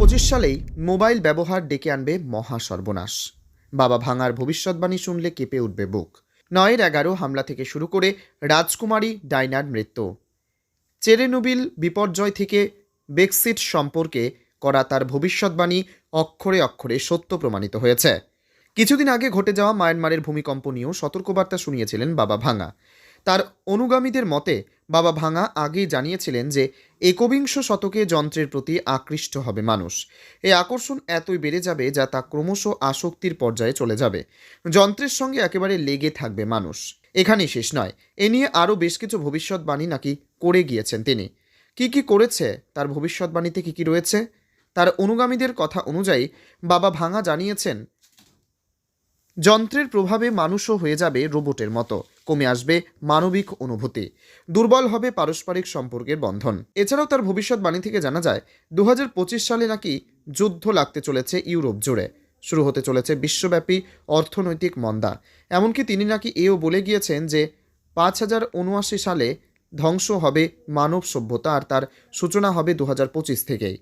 পঁচিশ সালেই মোবাইল ব্যবহার ডেকে আনবে মহা সর্বনাশ। বাবা ভাঙার ভবিষ্যৎবাণী শুনলে কেঁপে উঠবে বুক। নয়ের এগারো হামলা থেকে শুরু করে রাজকুমারী ডাইনার মৃত্যু। চেরেনোবিল বিপর্যয় থেকে বেক্সিট সম্পর্কে করা তার ভবিষ্যৎবাণী অক্ষরে অক্ষরে সত্য প্রমাণিত হয়েছে। কিছুদিন আগে ঘটে যাওয়া মায়ানমারের ভূমিকম্প নিয়েও সতর্কবার্তা শুনিয়েছিলেন বাবা ভাঙা। তার অনুগামীদের মতে বাবা ভাঙা আগেই জানিয়েছিলেন যে একবিংশ শতকে যন্ত্রের প্রতি আকৃষ্ট হবে মানুষ। এই আকর্ষণ এতই বেড়ে যাবে যা তা ক্রমশ আসক্তির পর্যায়ে চলে যাবে। যন্ত্রের সঙ্গে একেবারে লেগে থাকবে মানুষ। এখানেই শেষ নয়। এ নিয়ে আরও বেশ কিছু ভবিষ্যৎবাণী নাকি করে গিয়েছেন তিনি। কি কি করেছে? তার ভবিষ্যৎবাণীতে কি কি রয়েছে? তার অনুগামীদের কথা অনুযায়ী বাবা ভাঙা জানিয়েছেন যন্ত্রের প্রভাবে মানুষও হয়ে যাবে রোবটের মতো। কমে আসবে মানবিক অনুভূতি। দুর্বল হবে পারস্পরিক সম্পর্কের বন্ধন। এছাড়াও তার ভবিষ্যৎবাণী থেকে জানা যায় দু হাজার পঁচিশ সালে নাকি যুদ্ধ লাগতে চলেছে ইউরোপ জুড়ে। শুরু হতে চলেছে বিশ্বব্যাপী অর্থনৈতিক মন্দা। এমনকি তিনি নাকি এও বলে গিয়েছেন যে, পাঁচ হাজার উনআশি সালে ধ্বংস হবে মানব সভ্যতা আর তার সূচনা হবে দু হাজার পঁচিশ থেকেই।